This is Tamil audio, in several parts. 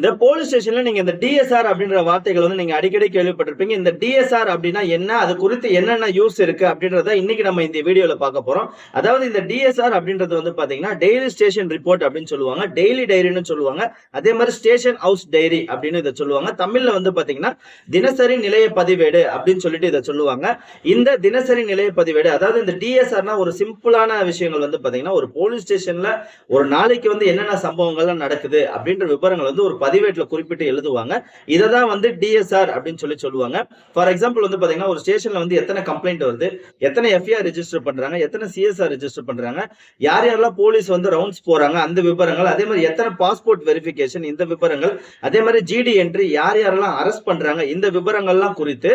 இந்த போலீஸ் ஸ்டேஷன்ல நீங்க இந்த டிஎஸ்ஆர் அப்படின்ற வார்த்தைகள் வந்து நீங்க அடிக்கடி கேள்விப்பட்டிருப்பீங்க. இந்த டிஎஸ்ஆர் அப்படின்னா என்ன அது குறித்து என்னென்ன யூஸ் இருக்கு அப்படின்றத இன்னைக்கு நம்ம இந்த வீடியோல பார்க்க போறோம். அதாவது இந்த டிஎஸ்ஆர் அப்படின்றது வந்து பாத்தீங்கன்னா டெய்லி ஸ்டேஷன் ரிப்போர்ட் அப்படின்னு சொல்லுவாங்க. டெய்லி டைரின்னு சொல்லுவாங்க. அதே மாதிரி ஸ்டேஷன் ஹவுஸ் டைரி அப்படின்னு இதை சொல்லுவாங்க. தமிழ்ல வந்து பாத்தீங்கன்னா தினசரி நிலைய பதிவேடு அப்படின்னு சொல்லிட்டு இதை சொல்லுவாங்க. இந்த தினசரி நிலைய பதிவேடு அதாவது இந்த டிஎஸ்ஆர்னா ஒரு சிம்பிளான விஷயங்கள் வந்து பாத்தீங்கன்னா ஒரு போலீஸ் ஸ்டேஷன்ல ஒரு நாளைக்கு வந்து என்னென்ன சம்பவங்கள்லாம் நடக்குது அப்படின்ற விவரங்கள் வந்து ஒரு பதிவேட்டில் குறிப்பிட்டு எழுதுவாங்க. இதை தான் வந்து டிஎஸ்ஆர் அப்படின்னு சொல்லி சொல்லுவாங்க. ஃபார் எக்ஸாம்பிள் வந்து பார்த்தீங்கன்னா ஒரு ஸ்டேஷன்ல வந்து எத்தனை கம்ப்ளைண்ட் வருது எத்தனை எஃப்ஐஆர் ரெஜிஸ்டர் பண்றாங்க எத்தனை சிஎஸ்ஆர் ரிஜிஸ்டர் பண்றாங்க யார் யாரெல்லாம் போலீஸ் வந்து ரவுண்ட்ஸ் போறாங்க அந்த விவரங்கள் அதே மாதிரி எத்தனை பாஸ்போர்ட் வெரிஃபிகேஷன் இந்த விவரங்கள் அதே மாதிரி ஜிடி என்ட்ரி யார் யாரெல்லாம் அரெஸ்ட் பண்றாங்க இந்த விவரங்கள்லாம் குறித்து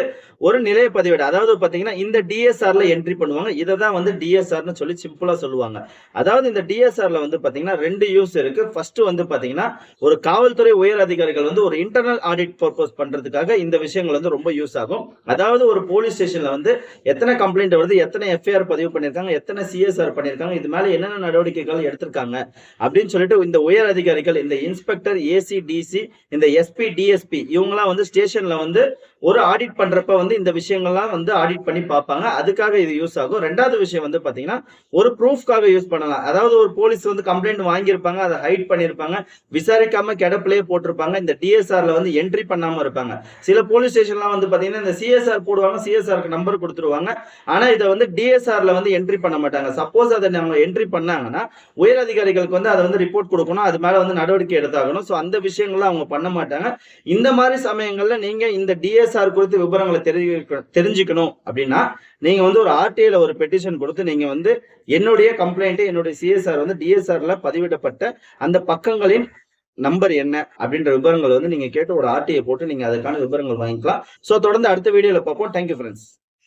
ஒரு நிலைய பதிவேடு அதாவது பாத்தீங்கன்னா இந்த டிஎஸ்ஆர்ல என்ட்ரி பண்ணுவாங்க இதை தான் வந்து டிஎஸ்ஆர்னு சொல்லி சிம்பிளா சொல்லுவாங்க. அதாவது இந்த டிஎஸ்ஆர்ல வந்து பார்த்தீங்கன்னா ரெண்டு யூஸ் இருக்கு. ஃபர்ஸ்ட் வந்து பாத்தீங்கன்னா ஒரு காவல்துறை உயர் அதிகாரிகள் வந்து ஒரு இன்டர்னல் ஆடிட் பர்பஸ் பண்றதுக்காக இந்த விஷயங்கள் வந்து ரொம்ப யூஸ் ஆகும். அதாவது ஒரு போலீஸ் ஸ்டேஷன்ல வந்து எத்தனை கம்ப்ளைண்ட் வருது எத்தனை எஃப்ஐஆர் பதிவு பண்ணிருக்காங்க எத்தனை சிஎஸ்ஆர் பண்ணிருக்காங்க இது மேல என்னென்ன நடவடிக்கைகள் எடுத்திருக்காங்க அப்படின்னு சொல்லிட்டு இந்த உயர் அதிகாரிகள் இந்த இன்ஸ்பெக்டர் ஏசி டிசி இந்த எஸ்பி டிஎஸ்பி இவங்கெல்லாம் வந்து ஸ்டேஷன்ல வந்து ஒரு ஆடிட் பண்றப்ப வந்து இந்த விஷயங்கள்லாம் வந்து ஆடிட் பண்ணி பார்ப்பாங்க. அதுக்காக இது யூஸ் ஆகும். ரெண்டாவது விஷயம் வந்து பாத்தீங்கன்னா ஒரு ப்ரூஃப்காக யூஸ் பண்ணலாம். அதாவது ஒரு போலீஸ் வந்து கம்ப்ளைண்ட் வாங்கியிருப்பாங்க அதை ஹைட் பண்ணியிருப்பாங்க. விசாரிக்காம கிடப்பிலேயே போட்டிருப்பாங்க. இந்த டிஎஸ்ஆர்ல வந்து என்ட்ரி பண்ணாம இருப்பாங்க. சில போலீஸ் ஸ்டேஷன்லாம் வந்து பாத்தீங்கன்னா இந்த சிஎஸ்ஆர் போடுவாங்க சிஎஸ்ஆருக்கு நம்பர் கொடுத்துருவாங்க. ஆனா இதை வந்து டிஎஸ்ஆர்ல வந்து என்ட்ரி பண்ண மாட்டாங்க. சப்போஸ் அதை அவங்க என்ட்ரி பண்ணாங்கன்னா உயர் அதிகாரிகளுக்கு வந்து அதை வந்து ரிப்போர்ட் கொடுக்கணும். அது மேல வந்து நடவடிக்கை எடுத்தாகணும். ஸோ அந்த விஷயங்கள்லாம் அவங்க பண்ண மாட்டாங்க. இந்த மாதிரி சமயங்கள்ல நீங்க இந்த டிஎஸ்ஆர் குறித்து விவரங்களை தெரிவிக்க தெரிஞ்சுக்கணும் அப்படின்னா நீங்க வந்து ஒரு ஆர்டிஐல ஒரு பெட்டிஷன் கொடுத்து நீங்க வந்து என்னுடைய கம்ப்ளைண்ட் என்னுடைய சிஎஸ்ஆர் வந்து டிஎஸ்ஆர்ல பதிவிடப்பட்ட அந்த பக்கங்களின் நம்பர் என்ன அப்படின்ற விவரங்கள் வந்து நீங்க கேட்டு ஒரு ஆர்டிஐ போட்டு நீங்க அதுக்கான விவரங்கள் வாங்கிக்கலாம். ஸோ தொடர்ந்து அடுத்த வீடியோல பார்ப்போம். Thank you friends